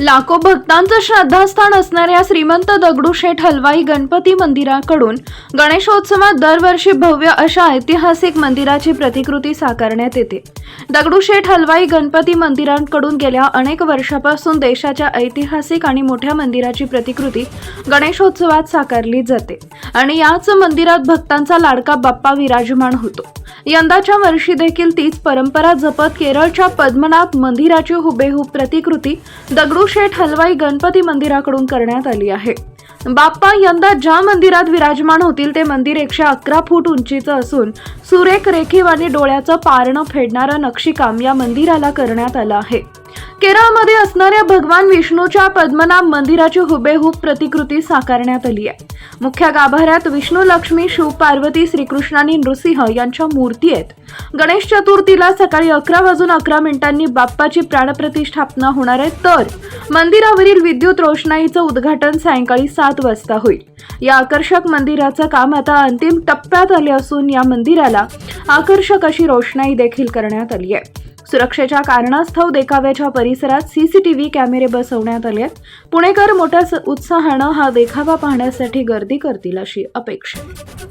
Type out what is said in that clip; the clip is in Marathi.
लाखो भक्तांचं श्रद्धास्थान असणाऱ्या श्रीमंत दगडूशेठ हलवाई गणपती मंदिराकडून गणेशोत्सवात दरवर्षी भव्य अशा ऐतिहासिक मंदिराची प्रतिकृती साकारण्यात येते. दगडूशेठ हलवाई गणपती मंदिरांकडून गेल्या अनेक वर्षापासून देशाच्या ऐतिहासिक आणि मोठ्या मंदिराची प्रतिकृती गणेशोत्सवात साकारली जाते आणि याच मंदिरात भक्तांचा लाडका बाप्पा विराजमान होतो. यंदाच्या वर्षी देखील तीच परंपरा जपत केरळच्या पद्मनाभ मंदिराची हुबेहूब प्रतिकृती दगडूशेठ हलवाई गणपती मंदिराकडून करण्यात आली आहे. बाप्पा यंदा ज्या मंदिरात विराजमान होतील ते मंदिर एकशे अकरा फूट उंचीचं असून सुरेख रेखीव आणि डोळ्याचं पारणं फेडणारं नक्षीकाम या मंदिराला करण्यात आलं आहे. केरळमध्ये असणाऱ्या भगवान विष्णूच्या पद्मनाभ मंदिराची हुबेहूब प्रतिकृती साकारण्यात आली आहे. मुख्य गाभाऱ्यात विष्णू लक्ष्मी शिव पार्वती श्रीकृष्ण आणि नृसिंह यांच्या मूर्ती आहेत. गणेश चतुर्थीला सकाळी अकरा वाजून अकरा मिनिटांनी बाप्पाची प्राणप्रतिष्ठापना होणार आहे. तर मंदिरावरील विद्युत रोषणाईचं उद्घाटन सायंकाळी सात वाजता होईल. या आकर्षक मंदिराचं काम आता अंतिम टप्प्यात आले असून या मंदिराला आकर्षक अशी रोषणाई देखील करण्यात आली आहे. सुरक्षेच्या कारणास्तव देखाव्याच्या परिसरात सीसीटीव्ही कॅमेरे बसवण्यात आले आहेत पुणेकर मोठ्या उत्साहानं हा देखावा पाहण्यासाठी गर्दी करतील अशी अपेक्षा आहे.